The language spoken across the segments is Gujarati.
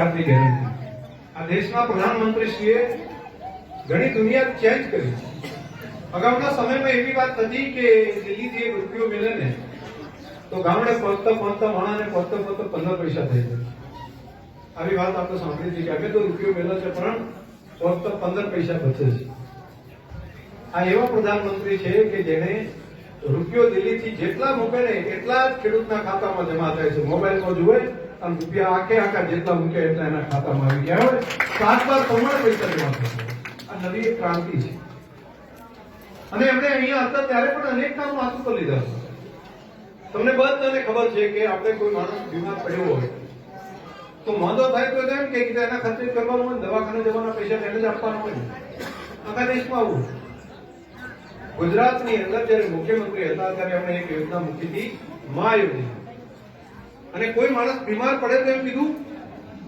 આ દેશના પ્રધાનમંત્રીશ્રીએ ઘણી દુનિયા ચેન્જ કરી અગાઉના સમયમાં એવી વાત હતી કે દિલ્હીથી રૂપિયો મેળે ને, તો ગામડે પહોંચતા પહોંચતા માણાને પહોંચતા પહોંચતા પંદર પૈસા થઈ જાય આવી વાત આપણે સાંભળી હતી કે અમે તો રૂપિયો મેળો છે, પણ પહોંચતા પંદર પૈસા બચે છે. આ એવા પ્રધાનમંત્રી છે કે જેને રૂપિયો દિલ્હીથી જેટલા મૂકે ને એટલા જ ખેડૂતના ખાતામાં જમા થાય છે. મોબાઈલમાં જુએ અને રૂપિયા આખે આખા જેટલા મૂક્યા એટલા એના ખાતામાં આવી ગયા. હવે સાત બાર પ્રમાણે પૈસા જમા થશે આ નવી એક ક્રાંતિ છે. અને એમણે અહીંયા હતા ત્યારે પણ અનેક કામ માથું પર લીધા તમને બધાને ખબર છે કે આપણે કોઈ માણસ બીમાર પડ્યો હોય, તો માંદો થાય તો એમ કે એના ખર્ચે કરવાનું હોય દવાખાને જવાના પૈસા એને જ આપવાના હોય. આખા દેશમાં આવું. ગુજરાતની અંદર જ્યારે મુખ્યમંત્રી હતા ત્યારે એમણે એક યોજના મૂકી હતી, મા યોજના. અને કોઈ માણસ બીમાર પડે તો એમ કીધું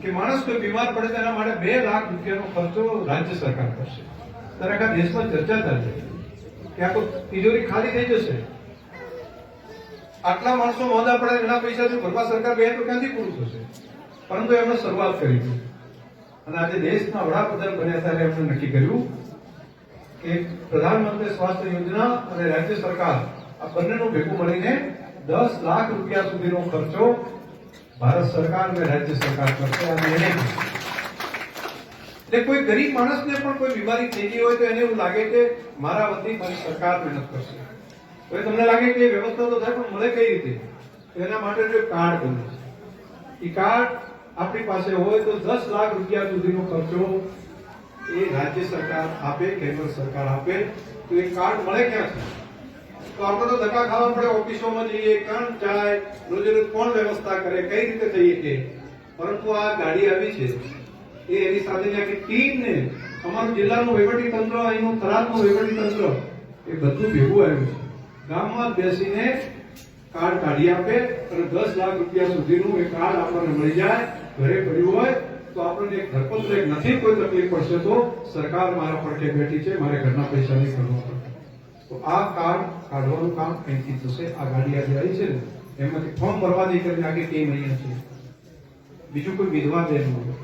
કે માણસ કોઈ બીમાર પડે તો એના માટે બે લાખ રૂપિયાનો ખર્ચો રાજ્ય સરકાર કરશે. ત્યારે આખા દેશમાં ચર્ચા થશે કે આખો તિજોરી ખાલી થઈ જશે. આટલા માણસો મોંઘા પડે એના પૈસાથી ભરવા સરકાર બે તો ક્યાંથી પૂરું થશે? પરંતુ એમણે શરૂઆત કરી હતી. અને આજે દેશના વડાપ્રધાન બન્યા ત્યારે એમણે નક્કી કર્યું કે પ્રધાનમંત્રી સ્વાસ્થ્ય યોજના અને રાજ્ય સરકાર આ બંનેનું ભેગું મળીને દસ લાખ રૂપિયા સુધીનો ખર્ચો ભારત સરકાર અને રાજ્ય સરકાર કરશે, અને એને એટલે કોઈ ગરીબ માણસને પણ કોઈ બીમારી થઈ ગઈ હોય તો એને એવું લાગે કે મારા વતી મારી સરકાર મહેનત કરશે. તો તમને લાગે કે વ્યવસ્થા તો થાય, પણ મળે કઈ રીતે? એના માટે જો કાર્ડ બન્યું છે. એ કાર્ડ આપણી પાસે હોય તો દસ લાખ રૂપિયા સુધીનો ખર્ચો એ રાજ્ય સરકાર આપે, કેન્દ્ર સરકાર આપે. તો એ કાર્ડ મળે ક્યાંથી? તો આપણે તો ધક્કા ખાવા પડે, ઓફિસોમાં જઈએ, કામ જાય રોજે કોણ વ્યવસ્થા કરે, કઈ રીતે થઈએ કે? પરંતુ આ ગાડી આવી છે, એ એની સાથેની આખી ટીમને અમારું જિલ્લાનું વહીવટી તંત્ર, અહીંનું થરાદનું વહીવટી તંત્ર, એ બધું ભેગું આવ્યું છે. ગામમાં બેસીને કાર્ડ કાઢી આપે અને દસ લાખ રૂપિયા સુધીનું એ કાર્ડ આપણને મળી જાય, ઘરે પડ્યું હોય, તો આપણને એક ધરપત્ર નથી કોઈ તકલીફ પડશે તો સરકાર મારા પડખે બેઠી છે, મારે ઘરના પૈસા કરવા પડે. તો આ કાર્ડ કાઢવાનું કામ અહીંથી થશે. આ ગાડી આજે આવી છે ને, એમાંથી ફોર્મ ભરવાની કરીને આખી ટીમ અહીંયા છે બીજું કોઈ વિધવા બેન હોય.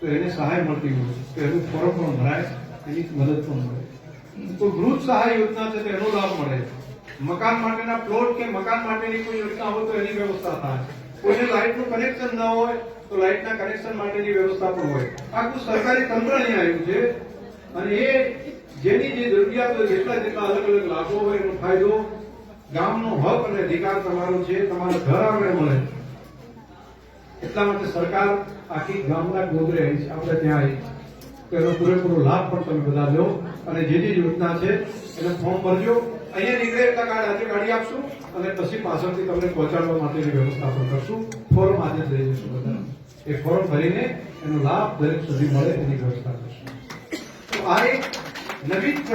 તો એને સહાય મળતી હોય. તો એનું ફોર્મ પણ ભરાય, એની મદદ પણ મળે. કોઈ વૃદ્ધ સહાય યોજના છે તો એનો લાભ મળે. મકાન માટેના પ્લોટ કે મકાન માટેની કોઈ યોજના હોય તો એની વ્યવસ્થા થાય. કોઈને લાઇટનું કનેક્શન ન હોય તો લાઇટના કનેક્શન માટેની વ્યવસ્થા પણ હોય. આખું સરકારી તંત્ર અહીંયા આવ્યું છે. અને એ જેની જે જરૂરિયાત જેટલા જેટલા અલગ અલગ લાભો હોય એનો ફાયદો ગામનો હક અને અધિકાર તમારો છે, તમારા ઘર આંગણે મળે એટલા માટે સરકાર આખી ગામના ગોદરે આવી છે. આપણે ત્યાં આવી તો એનો પૂરેપૂરો લાભ પણ તમે બધા લો અને જે જે યોજના છે, એને ફોર્મ ભરજો. અહીંયા નીકળે એટલા કાર્ડ આજે કાઢી આપશું અને પછી પાછળથી તમને પહોંચાડવા માટેની વ્યવસ્થા પણ કરશું. ફોર્મ આજે લઈ જશું બધા. એ ફોર્મ ભરીને એનો લાભ દરેક સુધી મળે એની વ્યવસ્થા કરશું. તો આ એક નવી ક્રાંતિ